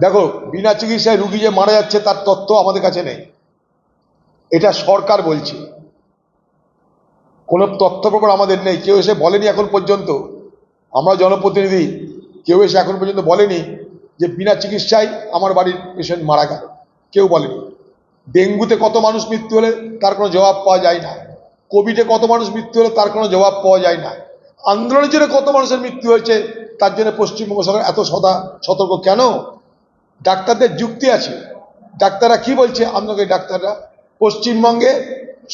দেখো, বিনা চিকিৎসায় রুগী যে মারা যাচ্ছে, তার তথ্য আমাদের কাছে নেই। এটা সরকার বলছে। কোনো তথ্য প্রমাণ আমাদের নেই। কেউ এসে বলেনি এখন পর্যন্ত। আমরা জনপ্রতিনিধি। কেউ এসে এখন পর্যন্ত বলেনি যে বিনা চিকিৎসায় আমার বাড়ির পেশেন্ট মারা গেল। কেউ বলেনি। ডেঙ্গুতে কত মানুষ মৃত্যু হলে তার কোনো জবাব পাওয়া যায় না। কোভিডে কত মানুষ মৃত্যু হলে তার কোনো জবাব পাওয়া যায় না। আন্দোলনের জন্য কত মানুষের মৃত্যু হয়েছে, তার জন্য পশ্চিমবঙ্গ সরকার এত সদা সতর্ক। কেন? ডাক্তারদের যুক্তি আছে। ডাক্তাররা কি বলছে? আন্দোলনের ডাক্তাররা, পশ্চিমবঙ্গে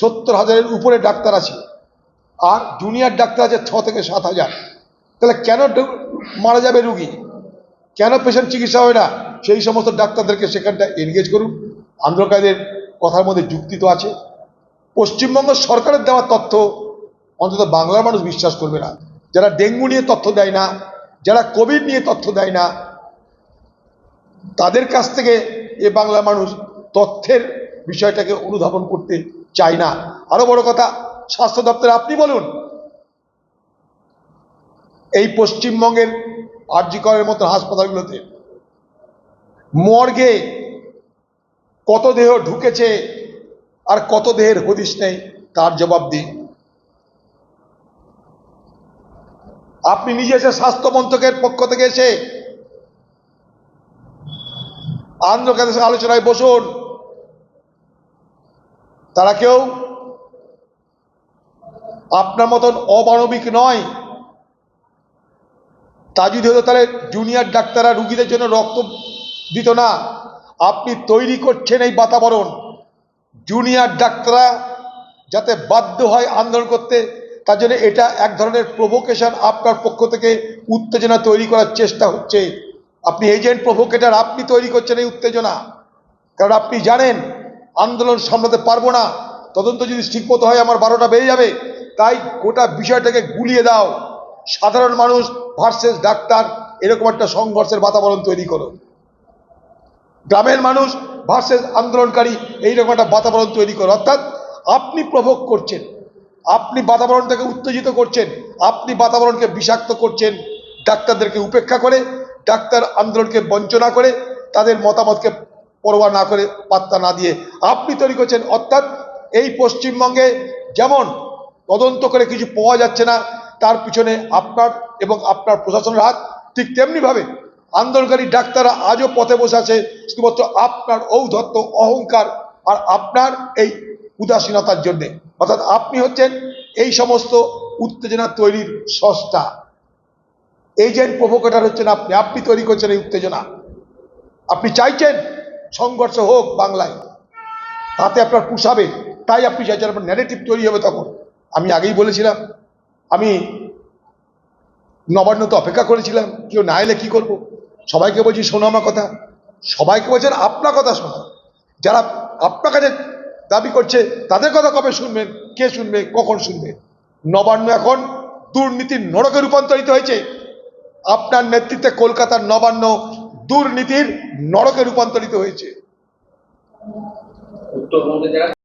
সত্তর হাজারের উপরে ডাক্তার আছে, আর জুনিয়র ডাক্তার আছে ছ থেকে সাত হাজার। তাহলে কেন মারা যাবে রুগী? কেন পেশেন্ট চিকিৎসা হবে না? সেই সমস্ত ডাক্তারদেরকে সেখানটা এনগেজ করুন। আন্দোলনকারীদের কথার মধ্যে যুক্তি তো আছে। পশ্চিমবঙ্গ সরকারের দেওয়া তথ্য, অন্তত বাংলার মানুষ বিশ্বাস করবে না। যারা ডেঙ্গু নিয়ে তথ্য দেয় না, যারা কোভিড নিয়ে তথ্য দেয় না, তাদের কাছ থেকে এ বাংলা মানুষ তথ্যের বিষয়টাকে অনুধাবন করতে চায় না। আরও বড় কথা, স্বাস্থ্য দপ্তরে আপনি বলুন, এই পশ্চিমবঙ্গের আরজিকরের মতো হাসপাতালগুলোতে মর্গে কত দেহ ঢুকেছে আর কত দেহের হদিশ নেই, তার জবাব দিন। আপনি নিজে এসে স্বাস্থ্য মন্ত্রকের পক্ষ থেকে এসে আন্ধ্রপ্রদেশ আলোচনায় বসুন। তারা কেউ আপনার মতন অমানবিক নয়। তা যদি হতো তাহলে জুনিয়র ডাক্তাররা রুগীদের জন্য রক্ত দিত না। আপনি তৈরি করছেন এই বাতাবরণ। জুনিয়র ডাক্তাররা যাতে বাধ্য হয় আন্দোলন করতে তার জন্য এটা এক ধরনের প্রভোকেশন আপনার পক্ষ থেকে উত্তেজনা তৈরি করার চেষ্টা হচ্ছে। আপনি এজেন্ট প্রভোকেটার আপনি তৈরি করছেন এই উত্তেজনা। কারণ আপনি জানেন, আন্দোলন সামলাতে পারব না। তদন্ত যদি ঠিকমতো হয়, আমার বারোটা বেড়ে যাবে। তাই গোটা বিষয়টাকে গুলিয়ে দাও। সাধারণ মানুষ ভার্সেস ডাক্তার, এরকম একটা সংঘর্ষের বাতাবরণ তৈরি করো। গ্রামের মানুষ ভার্সেস আন্দোলনকারী, এইরকম একটা বাতাবরণ তৈরি করো। অর্থাৎ আপনি প্রভোগ করছেন। আপনি বাতাবরণটাকে উত্তেজিত করছেন, আপনি বাতাবরণকে বিষাক্ত করছেন, ডাক্তারদেরকে উপেক্ষা করে, ডাক্তার আন্দোলনকে বঞ্চনা করে, তাদের মতামতকে পরোয়া না করে পাত্তা না দিয়ে আপনি তৈরি করছেন। অর্থাৎ এই পশ্চিমবঙ্গে যেমন তদন্ত করে কিছু পাওয়া যাচ্ছে না, তার পিছনে আপনার এবং আপনার প্রশাসনের হাত, ঠিক তেমনিভাবে আন্দোলনকারী ডাক্তাররা আজও পথে বসে আছে, শুধুমাত্র আপনার ঔদ্ধত্য, অহংকার আর আপনার এই উদাসীনতার জন্যে। অর্থাৎ আপনি হচ্ছেন এই সমস্ত উত্তেজনা তৈরির সস্তা এজেন্ট প্রভোকেটার হচ্ছেন আপনি। আপনি তৈরি করছেন এই উত্তেজনা। আপনি চাইছেন সংঘর্ষ হোক বাংলায়। তাতে আপনার পুষাবে তাই আপনি চাইছেন আপনার ন্যারেটিভ তৈরি হবে তখন। আমি আগেই বলেছিলাম, আমি নবান্ন তো অপেক্ষা করেছিলাম, কেউ না এলে কী করব? সবাইকে বলছি, শোনো আমার কথা। সবাইকে বলছেন, আপনার কথা শোনো। যারা আপনার কাছে দাবি করছে, তাদের কথা কবে শুনবেন কে শুনবে, কখন শুনবে? নবান্ন এখন দুর্নীতির নরকে রূপান্তরিত হয়েছে। আপনার নেতৃত্বে কলকাতার নবান্ন দুর্নীতির নরকে রূপান্তরিত হয়েছে।